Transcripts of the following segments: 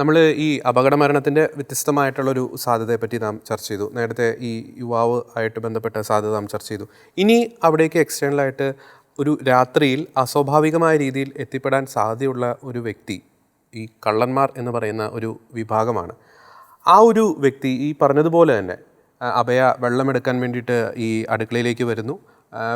നമ്മൾ ഈ അപകട മരണത്തിന്റെ വ്യത്യസ്തമായിട്ടുള്ളൊരു സാധ്യതയെപ്പറ്റി നാം ചർച്ച ചെയ്തു. നേരത്തെ ഈ യുവാവ് ആയിട്ട് ബന്ധപ്പെട്ട സാധ്യത നാം ചർച്ച ചെയ്തു. ഇനി അവിടേക്ക് എക്സ്റ്റേണലായിട്ട് ഒരു രാത്രിയിൽ അസ്വാഭാവികമായ രീതിയിൽ എത്തിപ്പെടാൻ സാധ്യതയുള്ള ഒരു വ്യക്തി ഈ കള്ളന്മാർ എന്ന് പറയുന്ന ഒരു വിഭാഗമാണ്. ആ ഒരു വ്യക്തി ഈ പറഞ്ഞതുപോലെ തന്നെ അഭയ വെള്ളമെടുക്കാൻ വേണ്ടിയിട്ട് ഈ അടുക്കളയിലേക്ക് വരുന്നു.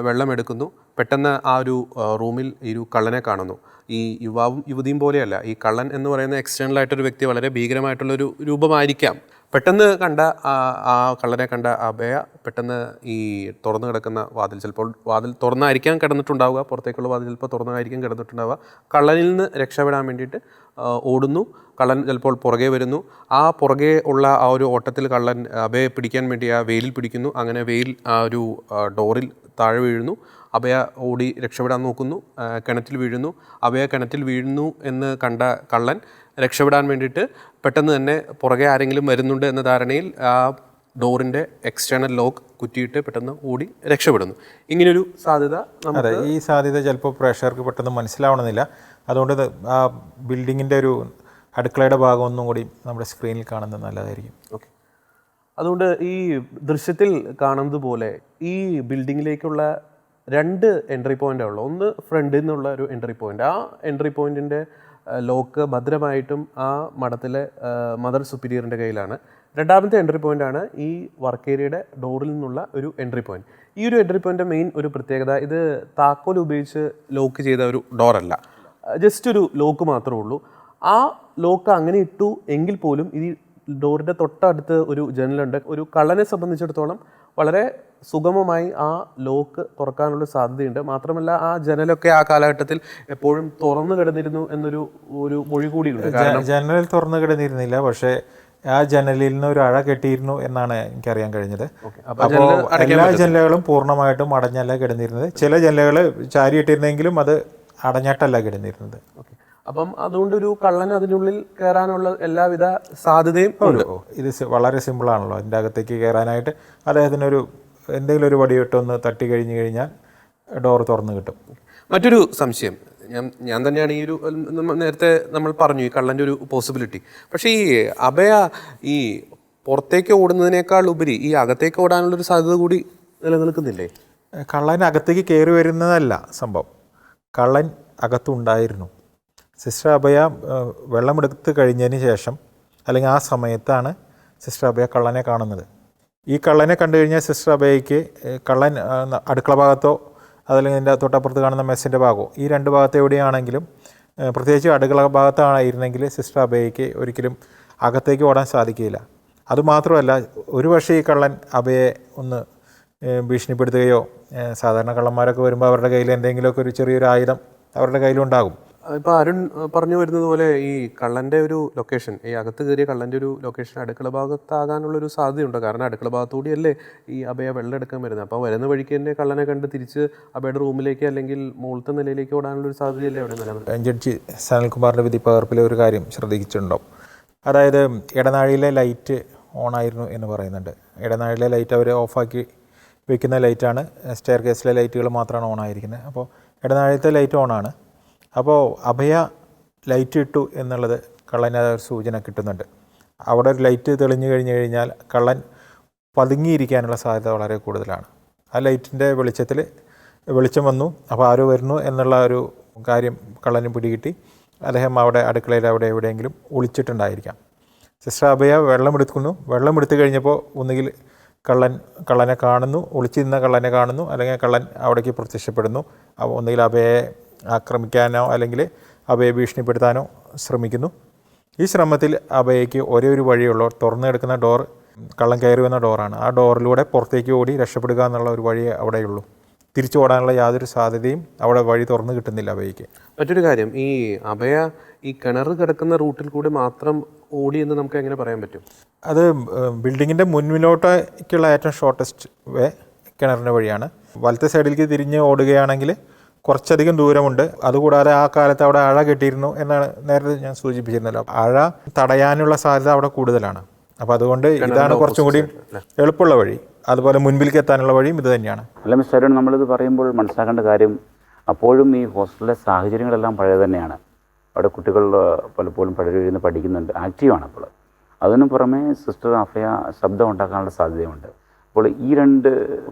വെള്ളമെടുക്കുന്നു. പെട്ടെന്ന് ആ ഒരു റൂമിൽ ഈ ഒരു കള്ളനെ കാണുന്നു. ഈ യുവാവും യുവതിയും പോലെയല്ല. ഈ കള്ളൻ എന്ന് പറയുന്ന എക്സ്റ്റേണൽ ആയിട്ടൊരു വ്യക്തി വളരെ ഭീകരമായിട്ടുള്ളൊരു രൂപമായിരിക്കാം. പെട്ടെന്ന് കണ്ട ആ ആ കള്ളനെ കണ്ട അഭയ പെട്ടെന്ന് ഈ തുറന്നു കിടക്കുന്ന വാതിൽ ചിലപ്പോൾ വാതിൽ തുറന്നായിരിക്കാം കിടന്നിട്ടുണ്ടാവുക. പുറത്തേക്കുള്ള വാതിൽ ചിലപ്പോൾ തുറന്നായിരിക്കാം കിടന്നിട്ടുണ്ടാവുക. കള്ളനിൽ നിന്ന് രക്ഷപ്പെടാൻ വേണ്ടിയിട്ട് ഓടുന്നു. കള്ളൻ ചിലപ്പോൾ പുറകെ വരുന്നു. ആ പുറകെ ഉള്ള ആ ഒരു ഓട്ടത്തിൽ കള്ളൻ അഭയെ പിടിക്കാൻ വേണ്ടി ആ വെയിലിൽ പിടിക്കുന്നു. അങ്ങനെ വെയിൽ ആ ഒരു ഡോറിൽ താഴെ വീഴുന്നു. അഭയ ഓടി രക്ഷപ്പെടാൻ നോക്കുന്നു. കിണറ്റിൽ വീഴുന്നു. അഭയ കിണറ്റിൽ വീഴുന്നു എന്ന് കണ്ട കള്ളൻ രക്ഷപ്പെടാൻ വേണ്ടിയിട്ട് പെട്ടെന്ന് തന്നെ പുറകെ ആരെങ്കിലും വരുന്നുണ്ട് എന്ന ധാരണയിൽ ആ ഡോറിന്റെ എക്സ്റ്റേണൽ ലോക്ക് കുറ്റിയിട്ട് പെട്ടെന്ന് ഓടി രക്ഷപ്പെടുന്നു. ഇങ്ങനൊരു സാധ്യത അതെ ഈ സാധ്യത ചിലപ്പോൾ പ്രേക്ഷകർക്ക് പെട്ടെന്ന് മനസ്സിലാവണമെന്നില്ല. അതുകൊണ്ട് ആ ബിൽഡിങ്ങിന്റെ ഒരു അടുക്കളയുടെ ഭാഗം ഒന്നും കൂടി നമ്മുടെ സ്ക്രീനിൽ കാണുന്നത് നല്ലതായിരിക്കും. ഓക്കെ. അതുകൊണ്ട് ഈ ദൃശ്യത്തിൽ കാണുന്നത് പോലെ ഈ ബിൽഡിങ്ങിലേക്കുള്ള രണ്ട് എൻട്രി പോയിന്റാണ് ഉള്ളത് ഒന്ന് ഫ്രണ്ടിൽ നിന്നുള്ള ഒരു എൻട്രി പോയിന്റ് ആ എൻട്രി പോയിന്റിന്റെ ലോക്ക് ഭദ്രമായിട്ടും ആ മഠത്തിലെ മദർ സുപ്പീരിയറിന്റെ കയ്യിലാണ്. രണ്ടാമത്തെ എൻട്രി പോയിന്റ് ആണ് ഈ വർക്ക് ഏരിയയുടെ ഡോറിൽ നിന്നുള്ള ഒരു എൻട്രി പോയിന്റ്. ഈ ഒരു എൻട്രി പോയിന്റെ മെയിൻ ഒരു പ്രത്യേകത ഇത് താക്കോൽ ഉപയോഗിച്ച് ലോക്ക് ചെയ്ത ഒരു ഡോറല്ല ജസ്റ്റ് ഒരു ലോക്ക് മാത്രമേ ഉള്ളൂ. ആ ലോക്ക് അങ്ങനെ ഇട്ടു എങ്കിൽ പോലും ഈ ഡോറിന്റെ തൊട്ടടുത്ത് ഒരു ജനലുണ്ട്. ഒരു കള്ളനെ സംബന്ധിച്ചിടത്തോളം വളരെ സുഗമമായി ആ ലോക്ക് തുറക്കാനുള്ള സാധ്യതയുണ്ട്. മാത്രമല്ല ആ ജനലൊക്കെ ആ കാലഘട്ടത്തിൽ എപ്പോഴും തുറന്നു കിടന്നിരുന്നു എന്നൊരു ഒരു മൊഴി കൂടിയുണ്ട്. ജനൽ തുറന്നു കിടന്നിരുന്നില്ല. പക്ഷേ ആ ജനലിൽ നിന്ന് ഒരു അഴ കെട്ടിയിരുന്നു എന്നാണ് എനിക്കറിയാൻ കഴിഞ്ഞത്. അപ്പോൾ എല്ലാ ജനലുകളും പൂർണമായിട്ടും അടഞ്ഞല്ല കിടന്നിരുന്നത്. ചില ജനലുകൾ ചാരിയിട്ടിരുന്നെങ്കിലും അത് അടഞ്ഞിട്ടല്ല കിടന്നിരുന്നത്. ഓക്കെ. അപ്പം അതുകൊണ്ട് ഒരു കള്ളൻ അതിനുള്ളിൽ കയറാനുള്ള എല്ലാവിധ സാധ്യതയും ഉണ്ട്. ഇത് വളരെ സിമ്പിളാണല്ലോ. അതിന്റെ അകത്തേക്ക് കയറാനായിട്ട് അദ്ദേഹത്തിനൊരു എന്തെങ്കിലും ഒരു വടിയിട്ടൊന്ന് തട്ടി കഴിഞ്ഞ് കഴിഞ്ഞാൽ ഡോർ തുറന്നു കിട്ടും. മറ്റൊരു സംശയം. ഞാൻ ഞാൻ തന്നെയാണ് ഈ ഒരു നേരത്തെ നമ്മൾ പറഞ്ഞു ഈ കള്ളന്റെ ഒരു പോസിബിലിറ്റി പക്ഷേ ഈ അഭയ ഈ പുറത്തേക്ക് ഓടുന്നതിനേക്കാൾ ഉപരി ഈ അകത്തേക്ക് ഓടാനുള്ളൊരു സാധ്യത കൂടി നിലനിൽക്കുന്നില്ലേ? കള്ളൻ അകത്തേക്ക് കയറി വരുന്നതല്ല സംഭവം. കള്ളൻ അകത്തുണ്ടായിരുന്നു. സിസ്റ്റർ അഭയ വെള്ളമെടുത്ത് കഴിഞ്ഞതിന് ശേഷം അല്ലെങ്കിൽ ആ സമയത്താണ് സിസ്റ്റർ അഭയ കള്ളനെ കാണുന്നത്. ഈ കള്ളനെ കണ്ടു കഴിഞ്ഞാൽ സിസ്റ്റർ അഭയയ്ക്ക് കള്ളൻ അടുക്കള ഭാഗത്തോ അതല്ലെങ്കിൽ ഇതിന്റെ തൊട്ടപ്പുറത്ത് കാണുന്ന മെസ്സിന്റെ ഭാഗമോ ഈ രണ്ട് ഭാഗത്ത് എവിടെയാണെങ്കിലും പ്രത്യേകിച്ച് അടുക്കള ഭാഗത്താണായിരുന്നെങ്കിൽ സിസ്റ്റർ അഭയയ്ക്ക് ഒരിക്കലും അകത്തേക്ക് ഓടാൻ സാധിക്കില്ല അതുമാത്രമല്ല ഒരു പക്ഷേ ഈ കള്ളൻ അഭയെ ഒന്ന് ഭീഷണിപ്പെടുത്തുകയോ സാധാരണ കള്ളന്മാരൊക്കെ വരുമ്പോൾ അവരുടെ കയ്യിൽ എന്തെങ്കിലുമൊക്കെ ഒരു ചെറിയൊരു ആയുധം അവരുടെ കയ്യിലുണ്ടാകും. ഇപ്പൊ അരുൺ പറഞ്ഞു വരുന്നത് പോലെ ഈ കള്ളന്റെ ഒരു ലൊക്കേഷൻ ഈ അകത്ത് കയറിയ കള്ളന്റെ ഒരു ലൊക്കേഷൻ അടുക്കള ഭാഗത്താകാനുള്ള ഒരു സാധ്യതയുണ്ട്. കാരണം അടുക്കള ഭാഗത്തുകൂടിയല്ലേ ഈ അഭയ വെള്ളം എടുക്കാൻ വരുന്നത്. അപ്പോൾ വരുന്ന വഴിക്ക് തന്നെ കള്ളനെ കണ്ട് തിരിച്ച് അഭയുടെ റൂമിലേക്ക് അല്ലെങ്കിൽ മുകളിലത്തെ നിലയിലേക്ക് ഓടാനുള്ള ഒരു സാധ്യതയല്ലേ അവിടെ നിലനിൽക്കുന്നത്? ജഡ്ജി സനൽകുമാറിന്റെ വിധി പകർപ്പിലെ ഒരു കാര്യം ശ്രദ്ധിച്ചിട്ടുണ്ടാവും. അതായത് ഇടനാഴിയിലെ ലൈറ്റ് ഓൺ ആയിരുന്നു എന്ന് പറയുന്നുണ്ട്. ഇടനാഴിയിലെ ലൈറ്റ് അവർ ഓഫാക്കി വെക്കുന്ന ലൈറ്റാണ് സ്റ്റെയർ കേസിലെ ലൈറ്റുകൾ മാത്രമാണ് ഓൺ ആയിരിക്കുന്നത് അപ്പോൾ ഇടനാഴിയത്തെ ലൈറ്റ് ഓണാണ്. അപ്പോൾ അഭയ ലൈറ്റ് ഇട്ടു എന്നുള്ളത് കള്ളന് സൂചന കിട്ടുന്നുണ്ട്. അവിടെ ഒരു ലൈറ്റ് തെളിഞ്ഞു കഴിഞ്ഞു കഴിഞ്ഞാൽ കള്ളൻ പതുങ്ങിയിരിക്കാനുള്ള സാധ്യത വളരെ കൂടുതലാണ്. ആ ലൈറ്റിന്റെ വെളിച്ചത്തിൽ വെളിച്ചം വന്നു അപ്പോൾ ആരോ വരുന്നു എന്നുള്ള ഒരു കാര്യം കള്ളന് പിടികിട്ടി. അദ്ദേഹം അവിടെ അടുക്കളയിൽ അവിടെ എവിടെയെങ്കിലും ഒളിച്ചിട്ടുണ്ടായിരിക്കാം. സിസ്റ്റർ അഭയ വെള്ളമെടുക്കുന്നു വെള്ളമെടുത്തു കഴിഞ്ഞപ്പോൾ ഒന്നുകിൽ കള്ളൻ കള്ളനെ കാണുന്നു ഒളിച്ചിരുന്ന കള്ളനെ കാണുന്നു അല്ലെങ്കിൽ കള്ളൻ അവിടേക്ക് പ്രത്യക്ഷപ്പെടുന്നു. ഒന്നുകിൽ അഭയെ ആക്രമിക്കാനോ അല്ലെങ്കിൽ അവയെ ഭീഷണിപ്പെടുത്താനോ ശ്രമിക്കുന്നു. ഈ ശ്രമത്തിൽ അഭയയ്ക്ക് ഒരേ ഒരു വഴിയുള്ളൂ. തുറന്നു കിടക്കുന്ന ഡോർ കള്ളം കയറി വന്ന ഡോറാണ്. ആ ഡോറിലൂടെ പുറത്തേക്ക് ഓടി രക്ഷപ്പെടുക എന്നുള്ള ഒരു വഴിയേ അവിടെയുള്ളൂ. തിരിച്ചു ഓടാനുള്ള യാതൊരു സാധ്യതയും അവിടെ വഴി തുറന്നു കിട്ടുന്നില്ല അഭയയ്ക്ക് മറ്റൊരു കാര്യം ഈ അഭയ ഈ കിണർ കിടക്കുന്ന റൂട്ടിൽ കൂടി മാത്രം ഓടി എന്ന് നമുക്ക് എങ്ങനെ പറയാൻ പറ്റും? അത് ബിൽഡിങ്ങിന്റെ മുൻപിലോട്ടേക്കുള്ള ഏറ്റവും ഷോർട്ടസ്റ്റ് വേ കിണറിന്റെ വഴിയാണ്. വലത്തെ സൈഡിലേക്ക് തിരിഞ്ഞ് ഓടുകയാണെങ്കിൽ കുറച്ചധികം ദൂരമുണ്ട്. അതുകൂടാതെ ആ കാലത്ത് അവിടെ അഴ കെട്ടിയിരുന്നു എന്നാണ് നേരത്തെ ഞാൻ സൂചിപ്പിച്ചിരുന്നല്ലോ. അഴ തടയാനുള്ള സാധ്യത അവിടെ കൂടുതലാണ്. അപ്പോൾ അതുകൊണ്ട് ഇതാണ് കുറച്ചും കൂടി എളുപ്പമുള്ള വഴി. അതുപോലെ മുൻപിലേക്ക് എത്താനുള്ള വഴിയും ഇത് തന്നെയാണ്. അല്ല മിസ്റ്റർ അരുൺ നമ്മളിത് പറയുമ്പോൾ മനസ്സിലാക്കേണ്ട കാര്യം അപ്പോഴും ഈ ഹോസ്റ്റലിലെ സാഹചര്യങ്ങളെല്ലാം പഴയ തന്നെയാണ്. അവിടെ കുട്ടികൾ പലപ്പോഴും പഴയ പഠിക്കുന്നുണ്ട്. ആക്റ്റീവാണ് അപ്പോൾ. അതിനു പുറമെ സിസ്റ്റർ അഫയ ശബ്ദം ഉണ്ടാക്കാനുള്ള സാധ്യതയുണ്ട് അപ്പോൾ ഈ രണ്ട്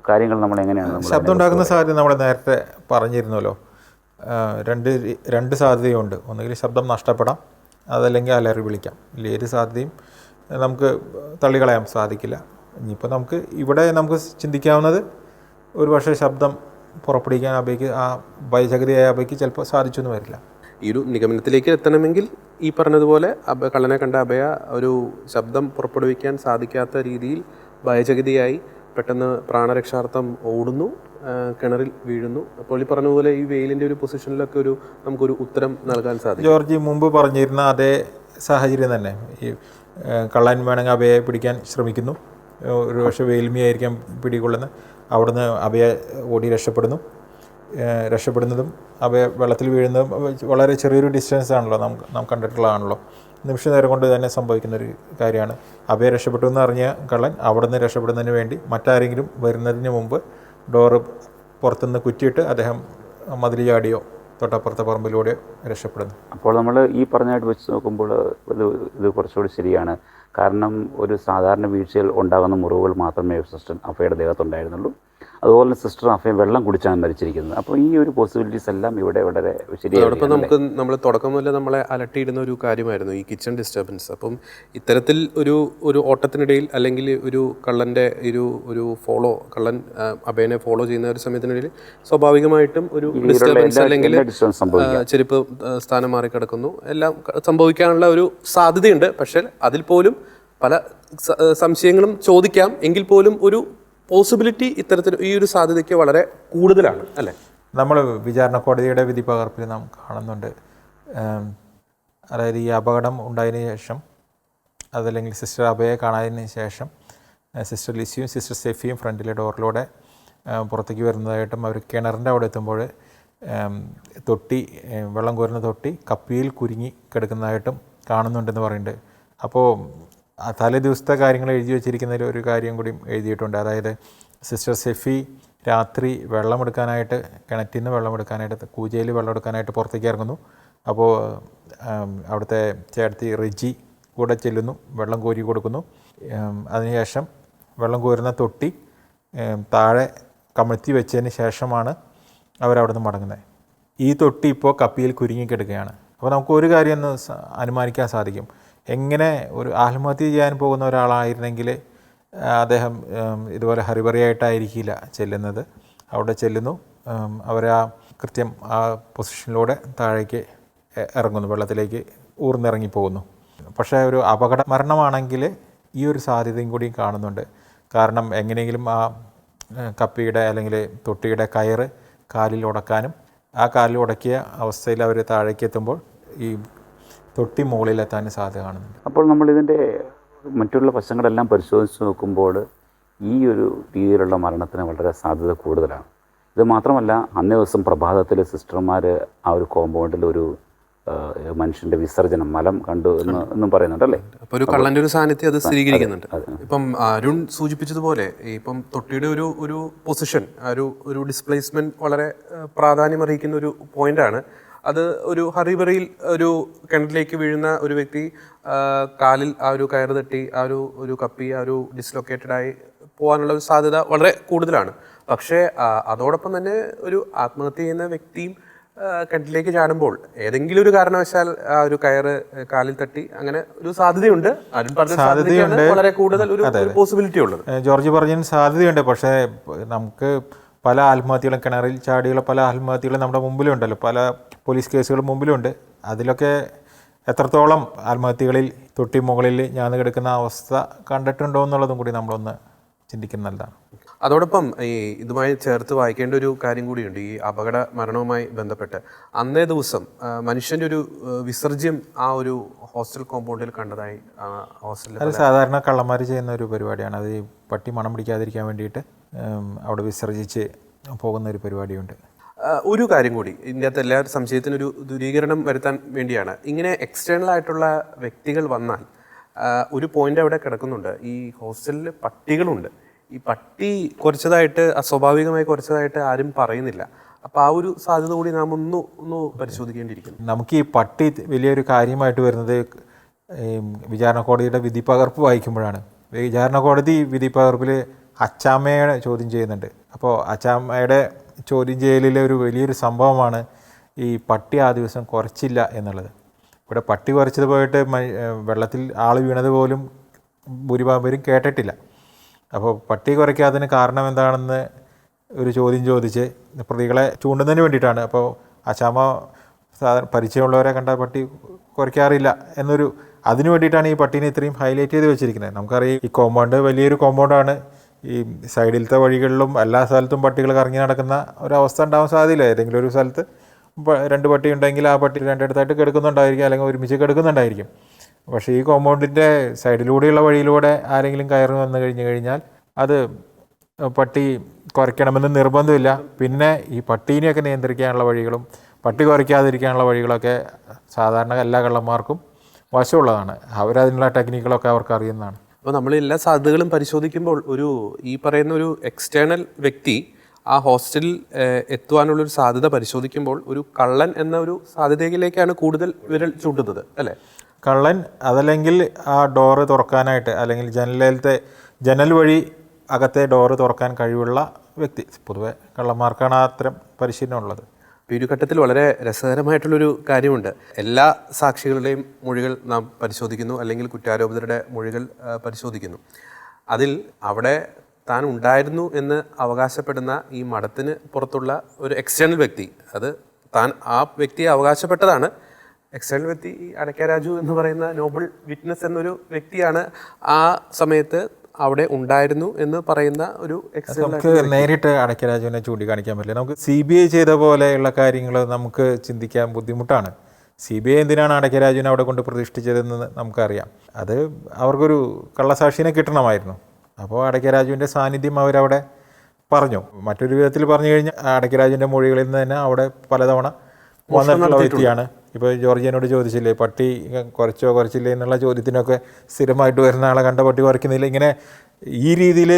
കാര്യങ്ങൾ നമ്മൾ എങ്ങനെയാണ് നമ്മൾ ശബ്ദം ഉണ്ടാക്കുന്ന സാധ്യത നമ്മൾ നേരത്തെ പറഞ്ഞിരുന്നല്ലോ. രണ്ട് രണ്ട് സാധ്യതയുണ്ട്. ഒന്നുകിൽ ശബ്ദം നഷ്ടപ്പെടാം അതല്ലെങ്കിൽ അലറി വിളിക്കാം. ഇല്ല ഏത് സാധ്യതയും നമുക്ക് തള്ളിക്കളയാൻ സാധിക്കില്ല. ഇനിയിപ്പോൾ നമുക്ക് ഇവിടെ നമുക്ക് ചിന്തിക്കാവുന്നത് ഒരു പക്ഷേ ശബ്ദം പുറപ്പെടുവിക്കാൻ അബയ്ക്ക് ആ ഭയചകിതയായ അബയ്ക്ക് ചിലപ്പോൾ സാധിച്ചു എന്ന് വരില്ല. ഈ ഒരു നിഗമനത്തിലേക്ക് എത്തണമെങ്കിൽ ഈ പറഞ്ഞതുപോലെ അഭ കള്ളനെ കണ്ട അഭയ ഒരു ശബ്ദം പുറപ്പെടുവിക്കാൻ സാധിക്കാത്ത രീതിയിൽ ഭയചകിതയായി പെട്ടെന്ന് പ്രാണരക്ഷാർത്ഥം ഓടുന്നു കിണറിൽ വീഴുന്നു. അപ്പോൾ ഈ പോലെ ഈ വെയിലിന്റെ ഒരു പൊസിഷനിലൊക്കെ ഒരു നമുക്കൊരു ഉത്തരം നൽകാൻ സാധിക്കും. ജോർജി മുമ്പ് പറഞ്ഞിരുന്ന അതേ സാഹചര്യം തന്നെ. ഈ കള്ളൻ വേണമെങ്കിൽ അവയെ പിടിക്കാൻ ശ്രമിക്കുന്നു. ഒരു പക്ഷേ വെയിൽമിയായിരിക്കാം പിടികൊള്ളുന്ന. അവിടുന്ന് അവയെ ഓടി രക്ഷപ്പെടുന്നു. രക്ഷപ്പെടുന്നതും അവയെ വെള്ളത്തിൽ വീഴുന്നതും വളരെ ചെറിയൊരു ഡിസ്റ്റൻസ് ആണല്ലോ. നാം നാം കണ്ടിട്ടുള്ളതാണല്ലോ. നിമിഷ നേരം കൊണ്ട് തന്നെ സംഭവിക്കുന്ന ഒരു കാര്യമാണ്. അഭയ രക്ഷപ്പെട്ടു എന്ന് അറിഞ്ഞ കള്ളൻ അവിടുന്ന് രക്ഷപ്പെടുന്നതിന് വേണ്ടി മറ്റാരെങ്കിലും വരുന്നതിന് മുമ്പ് ഡോറ് പുറത്തുനിന്ന് കുറ്റിയിട്ട് അദ്ദേഹം മതിൽ ചാടിയോ തൊട്ടപ്പുറത്തെ പറമ്പിലൂടെ രക്ഷപ്പെടുന്നു. അപ്പോൾ നമ്മൾ ഈ പറഞ്ഞതായിട്ട് വെച്ച് നോക്കുമ്പോൾ ഇത് ഇത് കുറച്ചുകൂടി ശരിയാണ്. കാരണം ഒരു സാധാരണ വീഴ്ചയിൽ ഉണ്ടാകുന്ന മുറിവുകൾ മാത്രമേ സിസ്റ്റൻ അഫയുടെ ദേഹത്തുണ്ടായിരുന്നുള്ളൂ. അതുപോലെ സിസ്റ്റർ അഫയും വെള്ളം കുടിച്ചാണ് മരിച്ചിരിക്കുന്നത്. അപ്പോൾ ഈ ഒരു പോസിബിലിറ്റീസ് എല്ലാം ഇവിടെ വളരെ ശരിയാണ് നമുക്ക് നമ്മൾ തുടക്കം മുതലേ നമ്മളെ അലട്ടിയിടുന്ന ഒരു കാര്യമായിരുന്നു ഈ കിച്ചൺ ഡിസ്റ്റർബൻസ് അപ്പം ഇത്തരത്തിൽ ഒരു ഒരു ഓട്ടത്തിനിടയിൽ അല്ലെങ്കിൽ ഒരു കള്ളന്റെ ഒരു ഒരു ഫോളോ കള്ളൻ അഭയനെ ഫോളോ ചെയ്യുന്ന ഒരു സമയത്തിനിടയിൽ സ്വാഭാവികമായിട്ടും ഒരു ഡിസ്റ്റർബൻസ് അല്ലെങ്കിൽ ചെരുപ്പ് സ്ഥാനം മാറി കിടക്കുന്നു എല്ലാം സംഭവിക്കാനുള്ള ഒരു സാധ്യതയുണ്ട്. പക്ഷേ അതിൽ പോലും പല സംശയങ്ങളും ചോദിക്കാം. എങ്കിൽ പോലും ഒരു പോസിബിലിറ്റി ഇത്തരത്തിൽ ഈ ഒരു സാധ്യതയ്ക്ക് വളരെ കൂടുതലാണ് അല്ലേ? നമ്മൾ വിചാരണ കോടതിയുടെ വിധി പകർപ്പിൽ നാം കാണുന്നുണ്ട്. അതായത് ഈ അപകടം ഉണ്ടായതിന് ശേഷം അതല്ലെങ്കിൽ സിസ്റ്റർ അഭയെ കാണാതിന് ശേഷം സിസ്റ്റർ ലിസിയും സിസ്റ്റർ സെഫിയും ഫ്രണ്ടിലെ ഡോറിലൂടെ പുറത്തേക്ക് വരുന്നതായിട്ടും അവർ കിണറിന്റെ അവിടെ എത്തുമ്പോൾ തൊട്ടി വെള്ളം കോരുന്ന തൊട്ടി കപ്പിയിൽ കുരുങ്ങി കിടക്കുന്നതായിട്ടും കാണുന്നുണ്ടെന്ന് പറയുന്നുണ്ട്. അപ്പോൾ തലേ ദിവസത്തെ കാര്യങ്ങൾ എഴുതി വെച്ചിരിക്കുന്നതിൽ ഒരു കാര്യം കൂടി എഴുതിയിട്ടുണ്ട്. അതായത് സിസ്റ്റർ സെഫി രാത്രി വെള്ളമെടുക്കാനായിട്ട് കിണറ്റിൽ നിന്ന് വെള്ളമെടുക്കാനായിട്ട് കൂജയിൽ വെള്ളമെടുക്കാനായിട്ട് പുറത്തേക്ക് ഇറങ്ങുന്നു. അപ്പോൾ അവിടുത്തെ ചേട്ടത്തി റിജി കൂടെ ചെല്ലുന്നു വെള്ളം കോരി കൊടുക്കുന്നു. അതിനുശേഷം വെള്ളം കോരുന്ന തൊട്ടി താഴെ കമഴ്ത്തി വെച്ചതിന് ശേഷമാണ് അവരവിടെ നിന്ന് മടങ്ങുന്നത്. ഈ തൊട്ടി ഇപ്പോൾ കപ്പിയിൽ കുരുങ്ങിക്കിടക്കുകയാണ് അപ്പോൾ നമുക്ക് ഒരു കാര്യം ഒന്ന് അനുമാനിക്കാൻ സാധിക്കും. എങ്ങനെ ഒരു ആത്മഹത്യ ചെയ്യാൻ പോകുന്ന ഒരാളായിരുന്നെങ്കിൽ അദ്ദേഹം ഇതുപോലെ ഹറിബറിയായിട്ടായിരിക്കില്ല ചെല്ലുന്നത്. അവിടെ ചെല്ലുന്നു. അവർ ആ കൃത്യം ആ പൊസിഷനിലൂടെ താഴേക്ക് ഇറങ്ങുന്നു. വെള്ളത്തിലേക്ക് ഊർന്നിറങ്ങി പോകുന്നു. പക്ഷേ ഒരു അപകട മരണമാണെങ്കിൽ ഈ ഒരു സാധ്യതയും കൂടി കാണുന്നുണ്ട്. കാരണം എങ്ങനെയെങ്കിലും ആ കപ്പിയുടെ അല്ലെങ്കിൽ തൊട്ടിയുടെ കയറ് കാലിൽ ഉടക്കാനും ആ കാലിൽ ഉടക്കിയ അവസ്ഥയിൽ അവർ താഴേക്ക് എത്തുമ്പോൾ ഈ തൊട്ടി മുകളിലെത്താൻ സാധ്യത കാണുന്നുണ്ട് അപ്പോൾ നമ്മൾ ഇതിന്റെ മറ്റുള്ള വശങ്ങളെല്ലാം പരിശോധിച്ച് നോക്കുമ്പോൾ ഈ ഒരു രീതിയിലുള്ള മരണത്തിന് വളരെ സാധ്യത കൂടുതലാണ്. ഇത് മാത്രമല്ല അന്നേ ദിവസം പ്രഭാതത്തിൽ സിസ്റ്റർമാർ ആ ഒരു കോമ്പൗണ്ടിൽ ഒരു മനുഷ്യന്റെ വിസർജനം മലം കണ്ടു എന്ന് എന്നും പറയുന്നുണ്ടല്ലേ? അപ്പൊ ഒരു കള്ളന്റെ ഒരു സാന്നിധ്യം അത് സ്ഥിരീകരിക്കുന്നുണ്ട്. ഇപ്പം അരുൺ സൂചിപ്പിച്ചതുപോലെ ഇപ്പം തൊട്ടിയുടെ ഒരു ഒരു പൊസിഷൻ ഒരു ഒരു ഡിസ്പ്ലേസ്മെന്റ് വളരെ പ്രാധാന്യം അർഹിക്കുന്ന ഒരു പോയിന്റാണ്. അത് ഒരു ഹറിബറിയിൽ ഒരു കിണറ്റിലേക്ക് വീഴുന്ന ഒരു വ്യക്തി കാലിൽ ആ ഒരു കയറ് തട്ടി ആ ഒരു ഒരു കപ്പി ആ ഒരു ഡിസ്ലൊക്കേറ്റഡ് ആയി പോകാനുള്ള ഒരു സാധ്യത വളരെ കൂടുതലാണ്. പക്ഷേ അതോടൊപ്പം തന്നെ ഒരു ആത്മഹത്യ ചെയ്യുന്ന വ്യക്തിയും കിണറ്റിലേക്ക് ചാടുമ്പോൾ ഏതെങ്കിലും ഒരു കാരണവശാൽ ആ ഒരു കയറ് കാലിൽ തട്ടി അങ്ങനെ ഒരു സാധ്യതയുണ്ട്. അരുൺ പറഞ്ഞ സാധ്യതയാണ് വളരെ കൂടുതൽ ഒരു പോസിബിലിറ്റി ഉള്ളത്. ജോർജ് പറഞ്ഞതിന് സാധ്യതയുണ്ട്. പക്ഷേ നമുക്ക് പല ആത്മഹത്യകളും കിണറിൽ ചാടിയുള്ള പല ആത്മഹത്യകളും നമ്മുടെ മുമ്പിലുണ്ടല്ലോ. പല പോലീസ് കേസുകളും മുമ്പിലുണ്ട്. അതിലൊക്കെ എത്രത്തോളം ആത്മഹത്യകളിൽ തൊട്ടി മുകളിൽ ഞാൻ കിടക്കുന്ന അവസ്ഥ കണ്ടിട്ടുണ്ടോ എന്നുള്ളതും കൂടി നമ്മളൊന്ന് ചിന്തിക്കുന്നതാണ്. നല്ലതാണ് അതോടൊപ്പം ഈ ഇതുമായി ചേർത്ത് വായിക്കേണ്ട ഒരു കാര്യം കൂടിയുണ്ട്. ഈ അപകട മരണവുമായി ബന്ധപ്പെട്ട് അന്നേ ദിവസം മനുഷ്യന്റെ ഒരു വിസർജ്യം ആ ഒരു ഹോസ്റ്റൽ കോമ്പൗണ്ടിൽ കണ്ടതായി ഹോസ്റ്റലിൽ അത് സാധാരണ കള്ളന്മാർ ചെയ്യുന്ന ഒരു പരിപാടിയാണ്. അത് ഈ പട്ടി മണം പിടിക്കാതിരിക്കാൻ വേണ്ടിയിട്ട് അവിടെ വിസർജിച്ച് പോകുന്ന ഒരു പരിപാടിയുണ്ട്. ഒരു കാര്യം കൂടി. ഇതിന്റെ അകത്ത് എല്ലാ സംശയത്തിനൊരു ദൂരീകരണം വരുത്താൻ വേണ്ടിയാണ്. ഇങ്ങനെ എക്സ്റ്റേണൽ ആയിട്ടുള്ള വ്യക്തികൾ വന്നാൽ ഒരു പോയിന്റ് അവിടെ കിടക്കുന്നുണ്ട്. ഈ ഹോസ്റ്റലിൽ പട്ടികളുണ്ട്. ഈ പട്ടി കുറച്ചതായിട്ട് അസ്വാഭാവികമായി കുറച്ചതായിട്ട് ആരും പറയുന്നില്ല. അപ്പോൾ ആ ഒരു സാധ്യത കൂടി നാം ഒന്ന് ഒന്ന് പരിശോധിക്കേണ്ടിയിരിക്കുന്നു. നമുക്ക് ഈ പട്ടി വലിയൊരു കാര്യമായിട്ട് വരുന്നത് വിചാരണ കോടതിയുടെ വിധി പകർപ്പ് വായിക്കുമ്പോഴാണ്. വിചാരണ കോടതി വിധി പകർപ്പിൽ അച്ചാമ്മയെ ചോദ്യം ചെയ്യുന്നുണ്ട്. അപ്പോൾ അച്ചാമ്മയുടെ ചോദ്യം ചെയ്യലിലെ ഒരു വലിയൊരു സംഭവമാണ് ഈ പട്ടി ആ ദിവസം കുറച്ചില്ല എന്നുള്ളത്. ഇവിടെ പട്ടി കുറച്ചത് പോയിട്ട് വെള്ളത്തിൽ ആൾ വീണത് പോലും ഭൂരിഭാഗം കേട്ടിട്ടില്ല. അപ്പോൾ പട്ടി കുറയ്ക്കാത്തതിന് കാരണം എന്താണെന്ന് ഒരു ചോദ്യം ചോദിച്ച് പ്രതികളെ ചൂണ്ടുന്നതിന് വേണ്ടിയിട്ടാണ്. അപ്പോൾ അച്ചാമ്മ സാധാരണ പരിചയമുള്ളവരെ കണ്ട പട്ടി കുറയ്ക്കാറില്ല എന്നൊരു അതിനു വേണ്ടിയിട്ടാണ് ഈ പട്ടീനെ ഇത്രയും ഹൈലൈറ്റ് ചെയ്ത് വെച്ചിരിക്കുന്നത്. നമുക്കറിയാം ഈ കോമ്പൗണ്ട് വലിയൊരു കോമ്പൗണ്ടാണ് ഈ സൈഡിലത്തെ വഴികളിലും എല്ലാ സ്ഥലത്തും പട്ടികൾ കറങ്ങി നടക്കുന്ന ഒരവസ്ഥ ഉണ്ടാവാൻ സാധ്യതയില്ല. ഏതെങ്കിലും ഒരു സ്ഥലത്ത് രണ്ട് പട്ടി ഉണ്ടെങ്കിൽ ആ പട്ടി രണ്ടിടത്തായിട്ട് കിടക്കുന്നുണ്ടായിരിക്കും അല്ലെങ്കിൽ ഒരുമിച്ച് കിടക്കുന്നുണ്ടായിരിക്കും. പക്ഷേ ഈ കോമ്പൗണ്ടിന്റെ സൈഡിലൂടെയുള്ള വഴിയിലൂടെ ആരെങ്കിലും കയറി വന്നു കഴിഞ്ഞു കഴിഞ്ഞാൽ അത് പട്ടി കുറയ്ക്കണമെന്ന് നിർബന്ധമില്ല. പിന്നെ ഈ പട്ടീനെയൊക്കെ നിയന്ത്രിക്കാനുള്ള വഴികളും പട്ടി കുറയ്ക്കാതിരിക്കാനുള്ള വഴികളൊക്കെ സാധാരണ എല്ലാ കള്ളന്മാർക്കും വശമുള്ളതാണ്. അവരതിനുള്ള ടെക്നിക്കുകളൊക്കെ അവർക്ക് അറിയുന്നതാണ്. അപ്പോൾ നമ്മൾ എല്ലാ സാധ്യതകളും പരിശോധിക്കുമ്പോൾ ഒരു ഈ പറയുന്ന ഒരു എക്സ്റ്റേണൽ വ്യക്തി ആ ഹോസ്റ്റലിൽ എത്തുവാനുള്ളൊരു സാധ്യത പരിശോധിക്കുമ്പോൾ ഒരു കള്ളൻ എന്ന ഒരു സാധ്യതയിലേക്കാണ് കൂടുതൽ വിരൽ ചൂണ്ടുന്നത് അല്ലേ? കള്ളൻ അതല്ലെങ്കിൽ ആ ഡോറ് തുറക്കാനായിട്ട് അല്ലെങ്കിൽ ജനലിലത്തെ ജനൽ വഴി അകത്തെ ഡോറ് തുറക്കാൻ കഴിവുള്ള വ്യക്തി. പൊതുവെ കള്ളന്മാർക്കാണ് അത്തരം പരിശീലനം ഉള്ളത്. ഈ ഒരു ഘട്ടത്തിൽ വളരെ രസകരമായിട്ടുള്ളൊരു കാര്യമുണ്ട്. എല്ലാ സാക്ഷികളുടെയും മൊഴികൾ നാം പരിശോധിക്കുന്നു അല്ലെങ്കിൽ കുറ്റാരോപിതരുടെ മൊഴികൾ പരിശോധിക്കുന്നു. അതിൽ അവിടെ താൻ ഉണ്ടായിരുന്നു എന്ന് അവകാശപ്പെടുന്ന ഈ മഠത്തിന് പുറത്തുള്ള ഒരു എക്സ്റ്റേണൽ വ്യക്തി അത് താൻ ആ വ്യക്തിയെ അവകാശപ്പെട്ടതാണ്. എക്സ്റ്റേണൽ വ്യക്തി ഈ അടക്ക രാജു എന്ന് പറയുന്ന നോബിൾ വിറ്റ്നസ് എന്നൊരു വ്യക്തിയാണ് ആ സമയത്ത് അവിടെ ഉണ്ടായിരുന്നു എന്ന് പറയുന്ന ഒരു നമുക്ക് നേരിട്ട് അടയ്ക്കരാജുവിനെ ചൂണ്ടിക്കാണിക്കാൻ പറ്റില്ല. നമുക്ക് സി ബി ഐ ചെയ്ത പോലെയുള്ള കാര്യങ്ങൾ നമുക്ക് ചിന്തിക്കാൻ ബുദ്ധിമുട്ടാണ്. സി ബി ഐ എന്തിനാണ് അടയ്ക്കരാജുവിനെ അവിടെ കൊണ്ട് പ്രതിഷ്ഠിച്ചതെന്ന് നമുക്കറിയാം. അത് അവർക്കൊരു കള്ളസാക്ഷിനെ കിട്ടണമായിരുന്നു. അപ്പോൾ അടയ്ക്കരാജുവിന്റെ സാന്നിധ്യം അവരവിടെ പറഞ്ഞു. മറ്റൊരു വിധത്തിൽ പറഞ്ഞു കഴിഞ്ഞാൽ അടയ്ക്കരാജുവിന്റെ മൊഴികളിൽ നിന്ന് തന്നെ അവിടെ പലതവണ വന്നിട്ടുള്ള വ്യക്തിയാണ് ഇപ്പോൾ ജോർജിയനോട് ചോദിച്ചില്ലേ പട്ടി കുറച്ചോ കുറച്ചില്ലേ എന്നുള്ള ചോദ്യത്തിനൊക്കെ സ്ഥിരമായിട്ട് വരുന്ന ആളെ കണ്ട പട്ടി കുറയ്ക്കുന്നില്ല. ഇങ്ങനെ ഈ രീതിയിൽ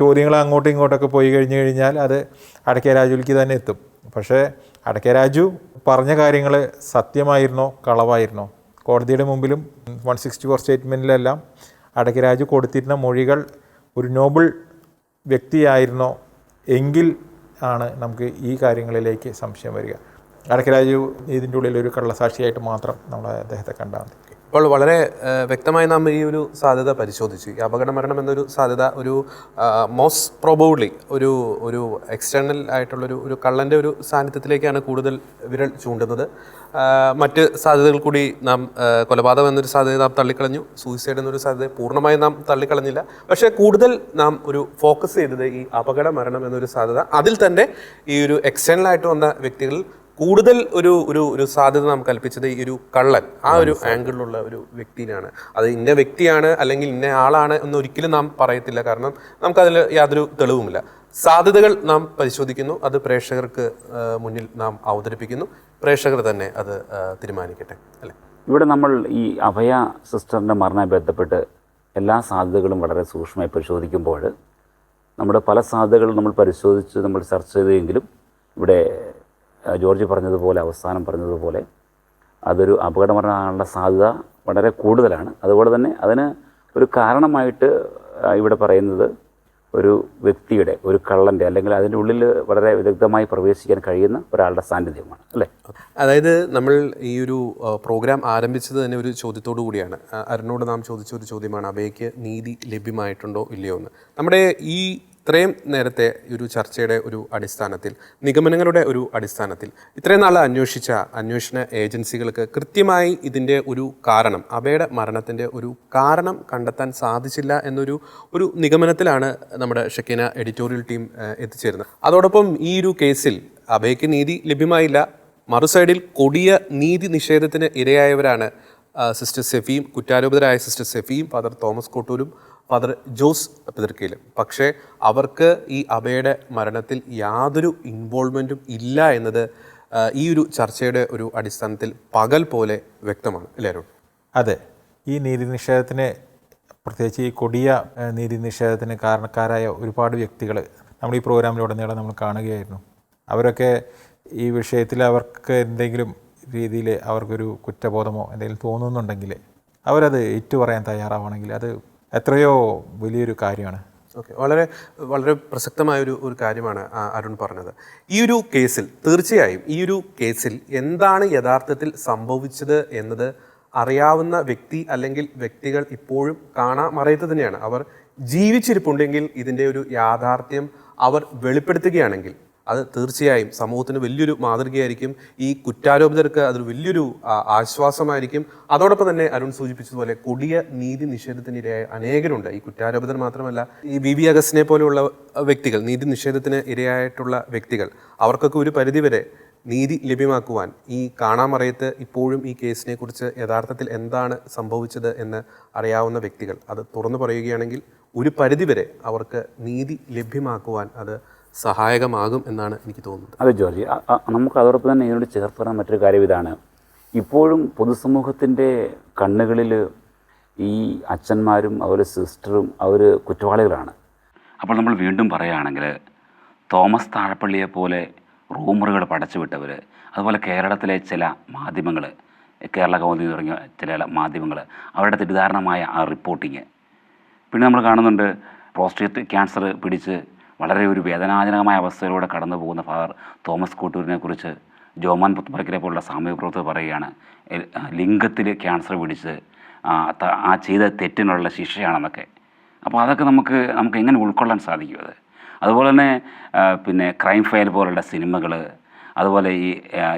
ചോദ്യങ്ങൾ അങ്ങോട്ടും ഇങ്ങോട്ടൊക്കെ പോയി കഴിഞ്ഞു കഴിഞ്ഞാൽ അത് അടക്ക രാജുവിലേക്ക് തന്നെ എത്തും. പക്ഷേ അടക്ക രാജു പറഞ്ഞ കാര്യങ്ങൾ സത്യമായിരുന്നോ കളവായിരുന്നോ? കോടതിയുടെ മുമ്പിലും വൺ സിക്സ്റ്റി ഫോർ സ്റ്റേറ്റ്മെന്റിലെല്ലാം അടക്ക രാജു കൊടുത്തിരുന്ന മൊഴികൾ ഒരു നോബിൾ വ്യക്തിയായിരുന്നോ എങ്കിൽ ആണ് നമുക്ക് ഈ കാര്യങ്ങളിലേക്ക് സംശയം വരിക. അടക്കരാജു ഇതിന്റെ ഉള്ളിൽ ഒരു കള്ളസാക്ഷിയായിട്ട് മാത്രം നമ്മൾ അദ്ദേഹത്തെ കണ്ടാൽ മതി. ഇപ്പോൾ വളരെ വ്യക്തമായി നാം ഈ ഒരു സാധ്യത പരിശോധിച്ചു. ഈ അപകട മരണം എന്നൊരു സാധ്യത ഒരു മോസ്റ്റ് പ്രോബബ്ലി ഒരു ഒരു എക്സ്റ്റേണൽ ആയിട്ടുള്ളൊരു ഒരു കള്ളന്റെ ഒരു സാന്നിധ്യത്തിലേക്കാണ് കൂടുതൽ വിരൽ ചൂണ്ടുന്നത്. മറ്റ് സാധ്യതകൾ കൂടി നാം കൊലപാതകം എന്നൊരു സാധ്യത നാം തള്ളിക്കളഞ്ഞു. സൂയിസൈഡ് എന്നൊരു സാധ്യത പൂർണമായും നാം തള്ളിക്കളഞ്ഞില്ല. പക്ഷേ കൂടുതൽ നാം ഒരു ഫോക്കസ് ചെയ്തത് ഈ അപകട മരണം എന്നൊരു സാധ്യത. അതിൽ തന്നെ ഈ ഒരു എക്സ്റ്റേണൽ ആയിട്ട് വന്ന വ്യക്തികളിൽ കൂടുതൽ ഒരു ഒരു ഒരു സാധ്യത നാം കൽപ്പിച്ചത് ഈ ഒരു കള്ളൻ ആ ഒരു ആംഗിളിലുള്ള ഒരു വ്യക്തിയിലാണ്. അത് ഇന്ന വ്യക്തിയാണ് അല്ലെങ്കിൽ ഇന്ന ആളാണ് എന്ന് ഒരിക്കലും നാം പറയത്തില്ല. കാരണം നമുക്കതിൽ യാതൊരു തെളിവുമില്ല. സാധ്യതകൾ നാം പരിശോധിക്കുന്നു. അത് പ്രേക്ഷകർക്ക് മുന്നിൽ നാം അവതരിപ്പിക്കുന്നു. പ്രേക്ഷകർ തന്നെ അത് തീരുമാനിക്കട്ടെ. അല്ലേ? ഇവിടെ നമ്മൾ ഈ അഭയ സിസ്റ്ററിന്റെ മരണ ബന്ധപ്പെട്ട് എല്ലാ സാധ്യതകളും വളരെ സൂക്ഷ്മമായി പരിശോധിക്കുമ്പോൾ നമ്മുടെ പല സാധ്യതകളും നമ്മൾ പരിശോധിച്ച് നമ്മൾ ചർച്ച ചെയ്തെങ്കിലും ഇവിടെ ജോർജ് പറഞ്ഞതുപോലെ അവസാനം പറഞ്ഞതുപോലെ അതൊരു അപകടമരണമാകാനുള്ള സാധ്യത വളരെ കൂടുതലാണ്. അതുപോലെ തന്നെ അതിന് ഒരു കാരണമായിട്ട് ഇവിടെ പറയുന്നത് ഒരു വ്യക്തിയുടെ ഒരു കള്ളന്റെ അല്ലെങ്കിൽ അതിന്റെ ഉള്ളിൽ വളരെ വിദഗ്ധമായി പ്രവേശിക്കാൻ കഴിയുന്ന ഒരാളുടെ സാന്നിധ്യമാണ് അല്ലേ? അതായത് നമ്മൾ ഈ ഒരു പ്രോഗ്രാം ആരംഭിച്ചത് തന്നെ ഒരു ചോദ്യത്തോടു കൂടിയാണ്. അരുണോട് നാം ചോദിച്ച ഒരു ചോദ്യമാണ് അവയ്ക്ക് നീതി ലഭ്യമായിട്ടുണ്ടോ ഇല്ലയോ എന്ന്. നമ്മുടെ ഈ ഇത്രയും നേരത്തെ ഒരു ചർച്ചയുടെ ഒരു അടിസ്ഥാനത്തിൽ നിഗമനങ്ങളുടെ ഒരു അടിസ്ഥാനത്തിൽ ഇത്രയും നാൾ അന്വേഷിച്ച അന്വേഷണ ഏജൻസികൾക്ക് കൃത്യമായി ഇതിന്റെ ഒരു കാരണം അബയുടെ മരണത്തിന്റെ ഒരു കാരണം കണ്ടെത്താൻ സാധിച്ചില്ല എന്നൊരു ഒരു നിഗമനത്തിലാണ് നമ്മുടെ ഷക്കീന എഡിറ്റോറിയൽ ടീം എത്തിച്ചേരുന്നത്. അതോടൊപ്പം ഈ ഒരു കേസിൽ അബയ്ക്ക് നീതി ലഭ്യമായില്ല. മറുസൈഡിൽ കൊടിയ നീതി നിഷേധത്തിന് ഇരയായവരാണ് സിസ്റ്റർ സെഫിയും കുറ്റാരോപിതരായ സിസ്റ്റർ സെഫിയും ഫാദർ തോമസ് കോട്ടൂരും ഫാദർ ജോസ് പിതൃക്കയിൽ. പക്ഷേ അവർക്ക് ഈ അബയുടെ മരണത്തിൽ യാതൊരു ഇൻവോൾവ്മെന്റും ഇല്ല എന്നത് ഈ ഒരു ചർച്ചയുടെ ഒരു അടിസ്ഥാനത്തിൽ പകൽ പോലെ വ്യക്തമാണ്. എല്ലാവരും. അതെ. ഈ നീതി നിഷേധത്തിന് പ്രത്യേകിച്ച് ഈ കൊടിയ നീതി നിഷേധത്തിന് കാരണക്കാരായ ഒരുപാട് വ്യക്തികൾ നമ്മൾ ഈ പ്രോഗ്രാമിലുടനീളം നമ്മൾ കാണുകയായിരുന്നു. അവരൊക്കെ ഈ വിഷയത്തിൽ അവർക്ക് എന്തെങ്കിലും രീതിയിൽ അവർക്കൊരു കുറ്റബോധമോ എന്തെങ്കിലും തോന്നുന്നുണ്ടെങ്കിൽ അവരത് ഏറ്റു പറയാൻ തയ്യാറാവണമെങ്കിൽ അത് എത്രയോ വലിയൊരു കാര്യമാണ്. ഓക്കെ. വളരെ വളരെ പ്രസക്തമായ ഒരു ഒരു കാര്യമാണ് അരുൺ പറഞ്ഞത്. ഈ ഒരു കേസിൽ തീർച്ചയായും ഈ ഒരു കേസിൽ എന്താണ് യഥാർത്ഥത്തിൽ സംഭവിച്ചത് എന്നത് അറിയാവുന്ന വ്യക്തി അല്ലെങ്കിൽ വ്യക്തികൾ ഇപ്പോഴും കാണാൻ മറയത്ത് തന്നെയാണ്. അവർ ജീവിച്ചിരിപ്പുണ്ടെങ്കിൽ ഇതിന്റെ ഒരു യാഥാർത്ഥ്യം അവർ വെളിപ്പെടുത്തുകയാണെങ്കിൽ അത് തീർച്ചയായും സമൂഹത്തിന് വലിയൊരു മാതൃകയായിരിക്കും. ഈ കുറ്റാരോപിതർക്ക് അതൊരു വലിയൊരു ആശ്വാസമായിരിക്കും. അതോടൊപ്പം തന്നെ അരുൺ സൂചിപ്പിച്ചതുപോലെ കൊടിയ നീതി നിഷേധത്തിനിരയായ അനേകരുണ്ട്. ഈ കുറ്റാരോപിതർ മാത്രമല്ല ഈ വി വി അഗസ്റ്റിനെ പോലെയുള്ള വ്യക്തികൾ നീതി നിഷേധത്തിന് ഇരയായിട്ടുള്ള വ്യക്തികൾ അവർക്കൊക്കെ ഒരു പരിധിവരെ നീതി ലഭ്യമാക്കുവാൻ ഈ കാണാമറയത്ത് ഇപ്പോഴും ഈ കേസിനെ കുറിച്ച് യഥാർത്ഥത്തിൽ എന്താണ് സംഭവിച്ചത് എന്ന് അറിയാവുന്ന വ്യക്തികൾ അത് തുറന്നു പറയുകയാണെങ്കിൽ ഒരു പരിധിവരെ അവർക്ക് നീതി ലഭ്യമാക്കുവാൻ അത് സഹായകമാകും എന്നാണ് എനിക്ക് തോന്നുന്നത്. അതെ ജോർജ്. നമുക്ക് അതോടൊപ്പം തന്നെ ഇതിനോട് ചേർത്ത് പറയാൻ മറ്റൊരു കാര്യം ഇതാണ്. ഇപ്പോഴും പൊതുസമൂഹത്തിന്റെ കണ്ണുകളിൽ ഈ അച്ഛന്മാരും അവരെ സിസ്റ്ററും അവർ കുറ്റവാളികളാണ്. അപ്പോൾ നമ്മൾ വീണ്ടും പറയുകയാണെങ്കിൽ തോമസ് താഴപ്പള്ളിയെ പോലെ റൂമറുകൾ പടച്ചുവിട്ടവർ അതുപോലെ കേരളത്തിലെ ചില മാധ്യമങ്ങൾ കേരള കൗമുദി തുടങ്ങിയ ചില മാധ്യമങ്ങൾ അവരുടെ തെറ്റിദ്ധാരണമായ ആ റിപ്പോർട്ടിങ് പിന്നെ നമ്മൾ കാണുന്നുണ്ട് പ്രോസ്റ്റേറ്റ് ക്യാൻസർ പിടിച്ച് വളരെ ഒരു വേദനാജനകമായ അവസ്ഥയിലൂടെ കടന്നു പോകുന്ന ഫാദർ തോമസ് കോട്ടൂരിനെ കുറിച്ച് ജോമാൻ പുത്തുപ്പറക്കിനെ പോലുള്ള സാമൂഹ്യ പ്രവർത്തകർ പറയുകയാണ് ലിംഗത്തിൽ ക്യാൻസർ പിടിച്ച് ആ, ചെയ്ത തെറ്റിനുള്ള ശിക്ഷയാണെന്നൊക്കെ. അപ്പോൾ അതൊക്കെ നമുക്ക് നമുക്ക് എങ്ങനെ ഉൾക്കൊള്ളാൻ സാധിക്കും അത്? അതുപോലെ തന്നെ പിന്നെ ക്രൈം ഫയൽ പോലുള്ള സിനിമകൾ അതുപോലെ ഈ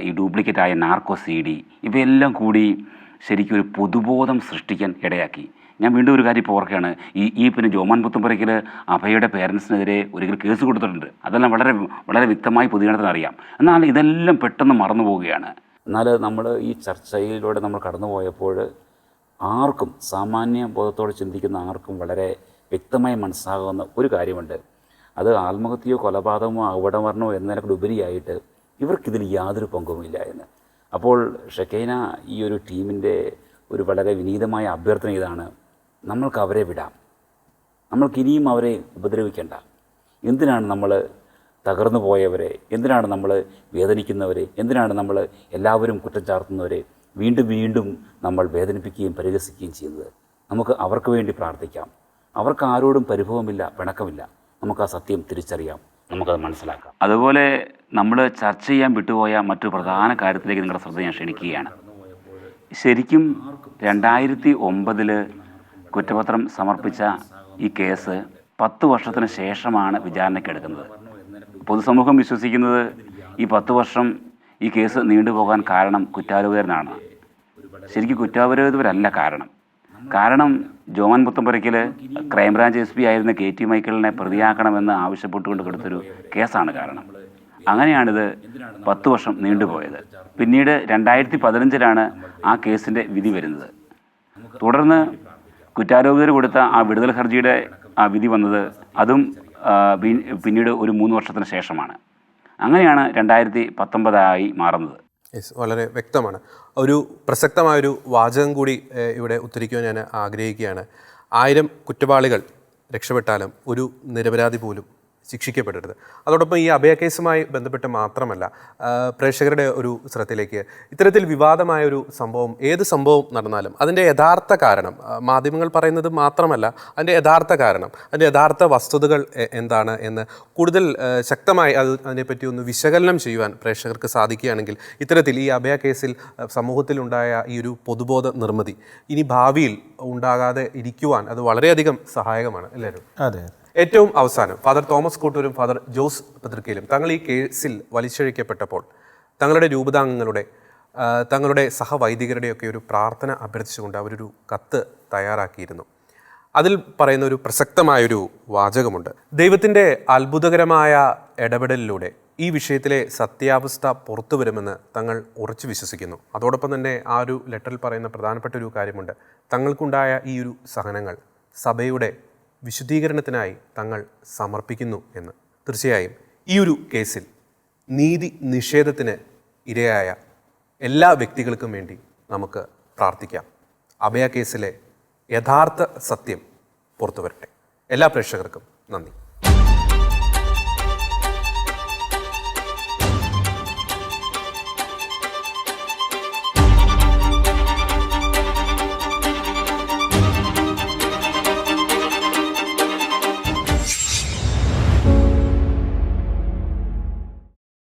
ഈ ഡ്യൂപ്ലിക്കേറ്റായ നാർക്കോ സി ഡി ഇവയെല്ലാം കൂടി ശരിക്കും ഒരു പൊതുബോധം സൃഷ്ടിക്കാൻ ഇടയാക്കി. ഞാൻ വീണ്ടും ഒരു കാര്യം ഇപ്പോൾ ഓർക്കുകയാണ്. ഈ ഈ പിന്നെ ജോമാൻ പുത്തുമ്പറയ്ക്കൽ അഭയുടെ പേരൻസിനെതിരെ ഒരിക്കൽ കേസ് കൊടുത്തിട്ടുണ്ട്. അതെല്ലാം വളരെ വളരെ വ്യക്തമായി പൊതുജനത്തിന് അറിയാം. എന്നാൽ ഇതെല്ലാം പെട്ടെന്ന് മറന്നു പോവുകയാണ്. എന്നാൽ നമ്മൾ ഈ ചർച്ചയിലൂടെ നമ്മൾ കടന്നുപോയപ്പോൾ ആർക്കും സാമാന്യ ബോധത്തോടെ ചിന്തിക്കുന്ന ആർക്കും വളരെ വ്യക്തമായി മനസ്സാകുന്ന ഒരു കാര്യമുണ്ട്. അത് ആത്മഹത്യയോ കൊലപാതകമോ അവിടമരണമോ എന്നതിനൊക്കെ ഇവർക്കിതിൽ യാതൊരു പങ്കുമില്ല എന്ന്. അപ്പോൾ ഷെക്കൈന ഈ ഒരു ടീമിന്റെ ഒരു വളരെ വിനീതമായ അഭ്യർത്ഥന ഇതാണ്. നമ്മൾക്ക് അവരെ വിടാം. നമ്മൾക്ക് ഇനിയും അവരെ ഉപദ്രവിക്കേണ്ട. എന്തിനാണ് നമ്മൾ തകർന്നു പോയവരെ? എന്തിനാണ് നമ്മൾ വേദനിക്കുന്നവരെ? എന്തിനാണ് നമ്മൾ എല്ലാവരും കുറ്റം ചാർത്തുന്നവരെ? വീണ്ടും വീണ്ടും നമ്മൾ വേദനിപ്പിക്കുകയും പരിഹസിക്കുകയും ചെയ്യുന്നത്. നമുക്ക് അവർക്ക് വേണ്ടി പ്രാർത്ഥിക്കാം. അവർക്ക് ആരോടും പരിഭവമില്ല പിണക്കമില്ല. നമുക്ക് ആ സത്യം തിരിച്ചറിയാം. നമുക്കത് മനസ്സിലാക്കാം. അതുപോലെ നമ്മൾ ചർച്ച ചെയ്യാൻ വിട്ടുപോയ മറ്റൊരു പ്രധാന കാര്യത്തിലേക്ക് നിങ്ങളുടെ ശ്രദ്ധ ഞാൻ ക്ഷണിക്കുകയാണ്. ശരിക്കും രണ്ടായിരത്തി ഒമ്പതിൽ കുറ്റപത്രം സമർപ്പിച്ച ഈ കേസ് പത്ത് വർഷത്തിന് ശേഷമാണ് വിചാരണയ്ക്ക് എടുക്കുന്നത്. പൊതുസമൂഹം വിശ്വസിക്കുന്നത് ഈ പത്ത് വർഷം ഈ കേസ് നീണ്ടുപോകാൻ കാരണം കുറ്റാരോപിതരനാണ്. ശരിക്കും കുറ്റാരോപിതരല്ല കാരണം. കാരണം Joman Puthenpurackal crime branch S P ആയിരുന്ന കെ ടി മൈക്കിളിനെ പ്രതിയാക്കണമെന്ന് ആവശ്യപ്പെട്ടുകൊണ്ട് കൊടുത്തൊരു കേസാണ് കാരണം. അങ്ങനെയാണിത് പത്ത് വർഷം നീണ്ടുപോയത് പിന്നീട് രണ്ടായിരത്തി പതിനഞ്ചിലാണ് ആ കേസിന്റെ വിധി വരുന്നത്. തുടർന്ന് കുറ്റാരോപിതർ കൊടുത്ത ആ വിടുതൽ ഹർജിയുടെ ആ വിധി വന്നത് അതും പിന്നീട് ഒരു മൂന്ന് വർഷത്തിന് ശേഷമാണ്. അങ്ങനെയാണ് രണ്ടായിരത്തി പത്തൊമ്പതായി മാറുന്നത്. യെസ് വളരെ വ്യക്തമാണ്. ഒരു പ്രസക്തമായൊരു വാചകം കൂടി ഇവിടെ ഉത്തരിക്കുവാൻ ഞാൻ ആഗ്രഹിക്കുകയാണ്. ആയിരം കുറ്റവാളികൾ രക്ഷപ്പെട്ടാലും ഒരു നിരപരാധി പോലും ശിക്ഷിക്കപ്പെടരുത്. അതോടൊപ്പം ഈ അഭയ കേസുമായി ബന്ധപ്പെട്ട് മാത്രമല്ല പ്രേക്ഷകരുടെ ഒരു ശ്രദ്ധയിലേക്ക് ഇത്തരത്തിൽ വിവാദമായ ഒരു സംഭവം ഏത് സംഭവം നടന്നാലും അതിന്റെ യഥാർത്ഥ കാരണം മാധ്യമങ്ങൾ പറയുന്നത് മാത്രമല്ല അതിന്റെ യഥാർത്ഥ കാരണം അതിന്റെ യഥാർത്ഥ വസ്തുതകൾ എന്താണ് എന്ന് കൂടുതൽ ശക്തമായി അത് അതിനെപ്പറ്റി ഒന്ന് വിശകലനം ചെയ്യുവാൻ പ്രേക്ഷകർക്ക് സാധിക്കുകയാണെങ്കിൽ ഇത്തരത്തിൽ ഈ അഭയ കേസിൽ സമൂഹത്തിലുണ്ടായ ഈ ഒരു പൊതുബോധ നിർമ്മിതി ഇനി ഭാവിയിൽ ഉണ്ടാകാതെ ഇരിക്കുവാൻ അത് വളരെയധികം സഹായകമാണ്. എല്ലാവരും. അതെ. ഏറ്റവും അവസാനം ഫാദർ തോമസ് കൂട്ടൂരും ഫാദർ ജോസ് പത്രിക്കയിലും തങ്ങൾ ഈ കേസിൽ വലിച്ചഴിക്കപ്പെട്ടപ്പോൾ തങ്ങളുടെ രൂപതാംഗങ്ങളുടെ തങ്ങളുടെ സഹവൈദികരുടെയൊക്കെ ഒരു പ്രാർത്ഥന അഭ്യർത്ഥിച്ചുകൊണ്ട് അവരൊരു കത്ത് തയ്യാറാക്കിയിരുന്നു. അതിൽ പറയുന്ന ഒരു പ്രസക്തമായൊരു വാചകമുണ്ട്. ദൈവത്തിന്റെ അത്ഭുതകരമായ ഇടപെടലിലൂടെ ഈ വിഷയത്തിലെ സത്യാവസ്ഥ പുറത്തു വരുമെന്ന് തങ്ങൾ ഉറച്ചു വിശ്വസിക്കുന്നു. അതോടൊപ്പം തന്നെ ആ ഒരു ലെറ്ററിൽ പറയുന്ന പ്രധാനപ്പെട്ട ഒരു കാര്യമുണ്ട്. തങ്ങൾക്കുണ്ടായ ഈ ഒരു സഹനങ്ങൾ സഭയുടെ വിശുദ്ധീകരണത്തിനായി തങ്ങൾ സമർപ്പിക്കുന്നു എന്ന്. തീർച്ചയായും ഈ ഒരു കേസിൽ നീതി നിഷേധത്തിന് ഇരയായ എല്ലാ വ്യക്തികൾക്കും വേണ്ടി നമുക്ക് പ്രാർത്ഥിക്കാം. അഭയ കേസിലെ യഥാർത്ഥ സത്യം പുറത്തുവരട്ടെ. എല്ലാ പ്രേക്ഷകർക്കും നന്ദി.